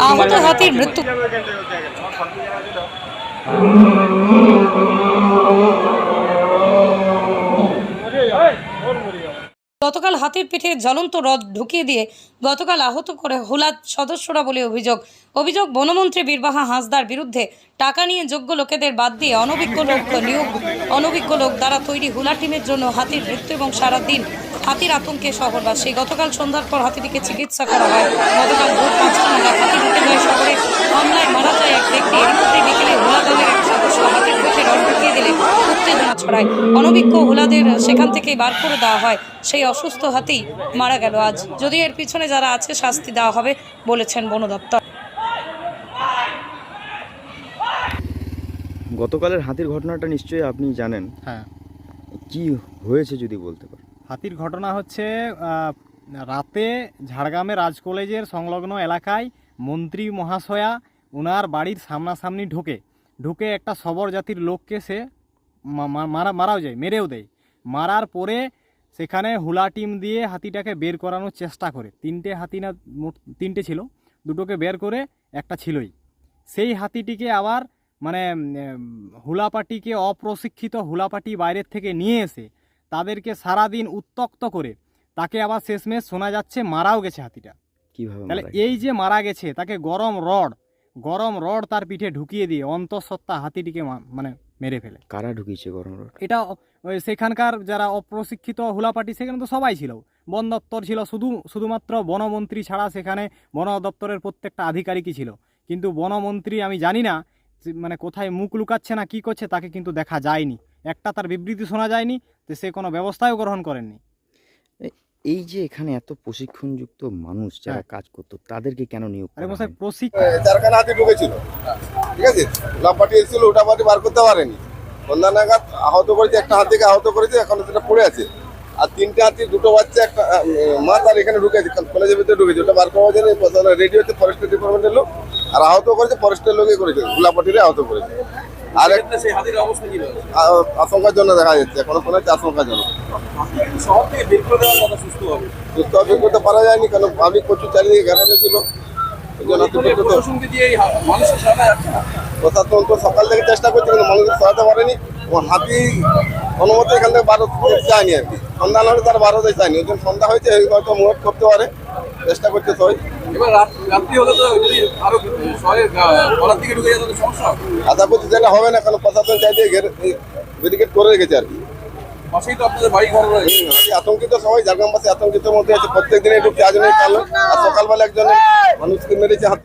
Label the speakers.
Speaker 1: আহত হাতির মৃত্যু। হাতির পিঠে জ্বলন্ত রড ঢুকিয়ে দিয়ে গতকাল আহত করে হোলাদ সদস্যরা বলে অভিযোগ। অভিযোগ, বনমন্ত্রী বীরবাহা হাঁসদার বিরুদ্ধে টাকা নিয়ে যোগ্য লোকেদের বাদ দিয়ে অনভিজ্ঞ লোক নিয়োগ অনভিজ্ঞ লোক দ্বারা তৈরি হুলা টিমের জন্য হাতির মৃত্যু এবং সারা দিন হাতির আতঙ্কে শহরবাসী। গতকাল সন্ধ্যার পর হাতিটিকে চিকিৎসা করা হয়। গতকাল ভোর পাঁচটা নাগাদ হাতি ঢুকে যায় শহরে হামলায় মারা যায় এক ব্যক্তি। এর বিকেলে হোলা দলের এক সদস্য হাতির পিঠে রড ঢুকিয়ে দিলে উত্তেজনা ছড়ায় অনভিজ্ঞ হোলাদের সেখান থেকেই বার করে দেওয়া হয়। সেই অসুস্থ হাতি মারা গেল আজ। যদি এর পিছনে যারা আছে শাস্তি দেওয়া হবে বলেছেন বন দপ্তর।
Speaker 2: গতকালের হাতির ঘটনাটা নিশ্চয়ই আপনি জানেন।
Speaker 3: হ্যাঁ।
Speaker 2: কি হয়েছে যদি বলতে পারেন?
Speaker 3: হাতির ঘটনা হচ্ছে রাতে ঝাড়গ্রামে রাজ কলেজের সংলগ্ন এলাকায় মন্ত্রী মহাশয়া ওনার বাড়ির সামনাসামনি ঢোকে। ঢুকে একটা সবর জাতির লোককে সে মারা মারাও যায় মেরেও দেয়। মারার পরে সেখানে হুলা টিম দিয়ে হাতিটাকে বের করানোর চেষ্টা করে। তিনটে হাতি না মোট তিনটে ছিল। দুটোকে বের করে একটা ছিলই। সেই হাতিটিকে আবার মানে হুলাপাটিকে অপ্রশিক্ষিত হুলাপাটি বাইরের থেকে নিয়ে এসে তাদেরকে সারাদিন উত্তক্ত করে তাকে আবার শেষমেশ শোনা যাচ্ছে মারাও গেছে হাতিটা।
Speaker 2: কীভাবে
Speaker 3: তাহলে এই যে মারা গেছে তাকে গরম রড গরম রড তার পিঠে ঢুকিয়ে দিয়ে অন্তঃসত্ত্বা হাতিটিকে মানে মেরে ফেলে।
Speaker 2: কারা ঢুকিয়েছে গরম রোড?
Speaker 3: এটা ওই সেখানকার যারা অপ্রশিক্ষিত হুলাপাটি সেখানে তো সবাই ছিল। বন দপ্তর ছিল শুধু শুধুমাত্র বনমন্ত্রী ছাড়া সেখানে বন দপ্তরের প্রত্যেকটা আধিকারিকই ছিল। কিন্তু বনমন্ত্রী আমি জানি না যে মানে কোথায় মুখ লুকাচ্ছে না কি করছে তাকে কিন্তু দেখা যায়নি। একটা তার বিবৃতি শোনা যায়নি তো সে কোনো ব্যবস্থাও গ্রহণ করেননি।
Speaker 2: এই যে এখানে এত প্রশিক্ষণযুক্ত মানুষ যারা
Speaker 3: হ্যাঁ।
Speaker 2: কাজ করতো তাদেরকে কেন নিয়োগ
Speaker 3: আরে
Speaker 2: করা
Speaker 3: মশাই? প্রশিক্ষণ।
Speaker 4: চারখানা হাতি ঢুকেছিল। ঠিক আছে? লাভ পাটি এসেছিল ওটা পাটি বার করতে পারেনি। সন্ধ্যা নাগাদ আহত করেছে একটা হাতিকে আহত করেছে এখন সেটা পড়ে আছে। আর তিনটে হাতি দুটো বাচ্চা একটা মা তার এখানে ঢুকেছে কলেজের ভিতরে ঢুকেছে। ওটা বার করার জন্য রেডি হচ্ছে ফরেস্টের ডিপার্টমেন্টের লোক আর আহত করেছে ফরেস্টের লোকই করেছে গোলাপাটিরে আহত করেছে। আর জন্য দেখা যাচ্ছে। এখনও কোনো হচ্ছে আশঙ্কার জন্য
Speaker 5: বের সুস্থ হবে।
Speaker 4: করতে পারা যায়নি কারণ আমি প্রচুর চারিদিকে ঘেরানো ছিল প্রশাসন তো সকাল থেকে চেষ্টা করছে কিন্তু মানুষের সহায়তা পারেনি ও হাতি অনুমতি এখান থেকে বারো চায়নি আর কি। সন্ধ্যা হলে তার বারোতে চায়নি। ওই জন্য সন্ধ্যা হয়েছে হয়তো মুভ করতে পারে। চেষ্টা করছে সবাই
Speaker 5: এবার রাত- রাত্রি হলে তো যদি আরও শহরের গলার দিকে ঢুকে যেত সমস্যা
Speaker 4: আশা করছি যেটা হবে না কারণ প্রশাসন চাইছে ব্যারিকেড করে রেখেছে আর কি।
Speaker 5: পাশেই তো আপনাদের বাড়ি ঘর রয়েছে।
Speaker 4: আতঙ্কিত সবাই ঝাড়গ্রামবাসী আতঙ্কিত মধ্যে আছে। প্রত্যেক দিনে ঢুকছে আজ নেই কাল। আর সকালবেলা একজন মানুষকে মেরেছে হাত